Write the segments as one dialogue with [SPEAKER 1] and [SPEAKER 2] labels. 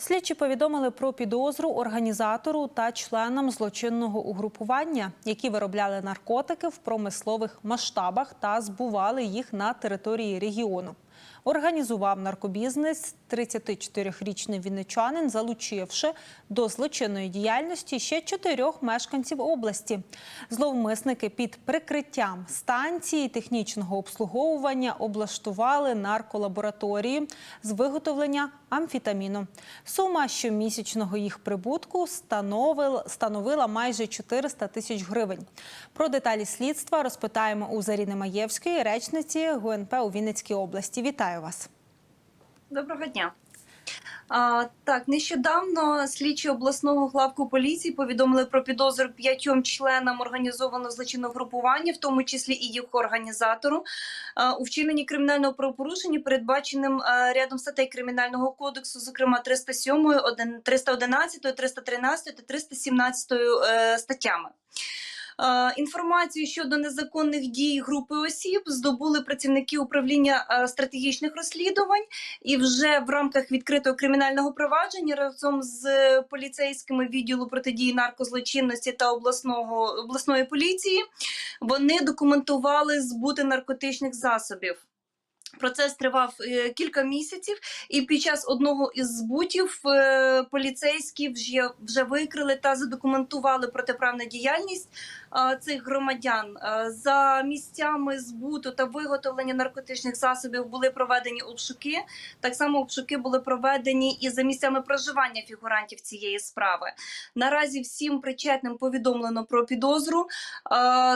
[SPEAKER 1] Слідчі повідомили про підозру організатору та членам злочинного угрупування, які виробляли наркотики в промислових масштабах та збували їх на території регіону. Організував наркобізнес 34-річний вінничанин, залучивши до злочинної діяльності ще чотирьох мешканців області. Зловмисники під прикриттям станції технічного обслуговування облаштували нарколабораторії з виготовлення амфітаміну. Сума щомісячного їх прибутку становила майже 400 тисяч гривень. Про деталі слідства розпитаємо у Заріни Маєвської, речниці ГУНП у Вінницькій області. Вітаю вас.
[SPEAKER 2] Доброго дня. А, так, нещодавно слідчі обласного главку поліції повідомили про підозру п'ятьом членам організованого злочинного групування, в тому числі і їх організатору, а, у вчиненні кримінального правопорушення, передбаченим а, рядом статей кримінального кодексу, зокрема 307, один- 311, 313 та 317 е, статтями. Е, Інформацію щодо незаконних дій групи осіб здобули працівники управління е, стратегічних розслідувань, і вже в рамках відкритого кримінального провадження разом з поліцейськими відділу протидії наркозлочинності та обласного обласної поліції вони документували збути наркотичних засобів. Процес тривав е, кілька місяців, і під час одного із збутів е, поліцейські вже, вже викрили та задокументували протиправну діяльність цих громадян. За місцями збуту та виготовлення наркотичних засобів були проведені обшуки. Так само обшуки були проведені і за місцями проживання фігурантів цієї справи. Наразі всім причетним повідомлено про підозру.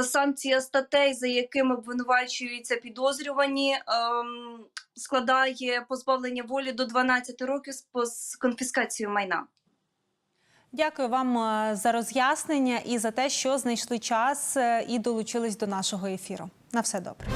[SPEAKER 2] Санкція статей, за якими обвинувачуються підозрювані, складає позбавлення волі до 12 років з конфіскацією майна.
[SPEAKER 1] Дякую вам е, за роз'яснення і за те, що знайшли час е, і долучились до нашого ефіру. На все добре.